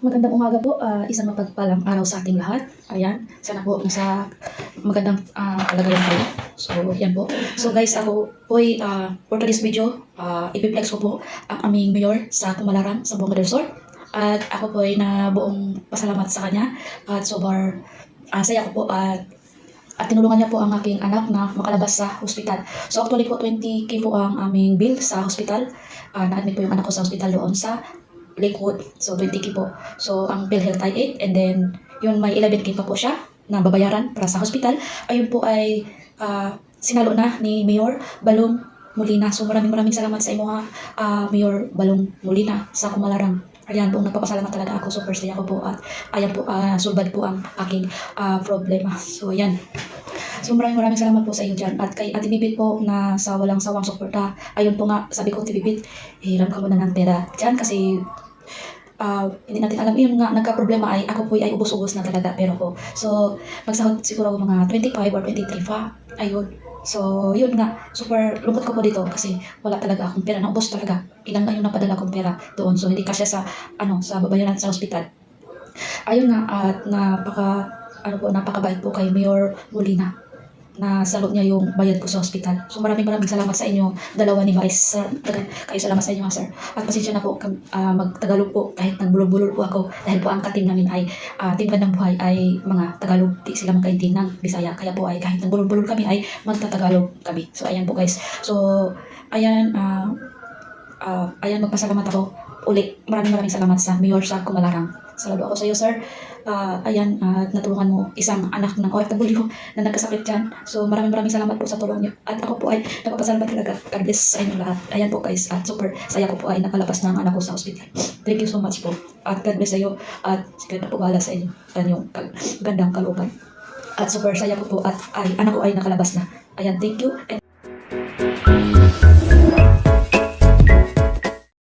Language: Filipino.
magandang umaga po. Ah, isang mapagpalang araw sa ating lahat. Ayan, sana po nasa magandang uh, kalagayan kayo. So, yan po. So guys, ako po ay ah, for today's video, uh, ipiplex ko po ang aming mayor sa Tumalarang sa Bunga del Sur. At ako po ay na buong pasalamat sa kanya. At sobar ah, saya ko po at at tinulungan niya po ang aking anak na makalabas sa hospital. So actually po 20k po ang aming bill sa hospital. Ah, na-admit po yung anak ko sa hospital doon sa Lakewood. So 20k po. So ang PhilHealth ay 8 and then yun may 11k pa po siya na babayaran para sa hospital. Ayun po ay ah, sinalo na ni Mayor Balong Molina. So maraming maraming salamat sa imo ha, ah, Mayor Balong Molina sa Kumalarang. Ayan po, nagpapasalamat talaga ako. Super saya ko po at ayan po, ah, sulbad po ang aking ah, problema. So ayan. So maraming maraming salamat po sa iyo dyan. At kay Ate Bibit po na sa walang sawang suporta. Ayun po nga, sabi ko Ate Bibit, hiram ka muna ng pera dyan kasi ah, hindi natin alam. Yung nga, nagka-problema ay ako po ay ubos-ubos na talaga pero ko. So, magsahod siguro ako mga 25 or 23 pa. Ayun. So, yun nga. Super lungkot ko po dito kasi wala talaga akong pera. Naubos talaga. Ilang na yung napadala kong pera doon. So, hindi kasya sa, ano, sa babayaran sa hospital. Ayun nga, at napaka, ano po, napakabait po kay Mayor Molina na salot niya yung bayad ko sa hospital. So maraming maraming salamat sa inyo, dalawa ni Vice. Sir, kayo salamat sa inyo, sir. At pasensya na po, ah, magtagalog po kahit nagbulol-bulol po ako dahil po ang katim namin ay, uh, team Gandang Buhay ay mga Tagalog, di sila magkaintin ng Bisaya. Kaya po ay kahit nagbulol-bulol kami ay magtatagalog kami. So ayan po guys. So ayan, ah, ah, ayan magpasalamat ako uli. Maraming maraming salamat sa Mayor sa Kumalarang. Saludo ako sa iyo, sir. Ah, ayan, ah, natulungan mo isang anak ng OFW na nagkasakit dyan. So, maraming maraming salamat po sa tulong niyo. At ako po ay nagpapasalamat talaga. God bless sa inyo lahat. Ayan po guys, at super saya ko po ay nakalabas ng anak ko sa hospital. Thank you so much po. At God bless sa iyo. At sige na po bahala sa inyo. Kal- gandang kalooban. At super saya ko po at ay, anak ko ay nakalabas na. Ayan, thank you. And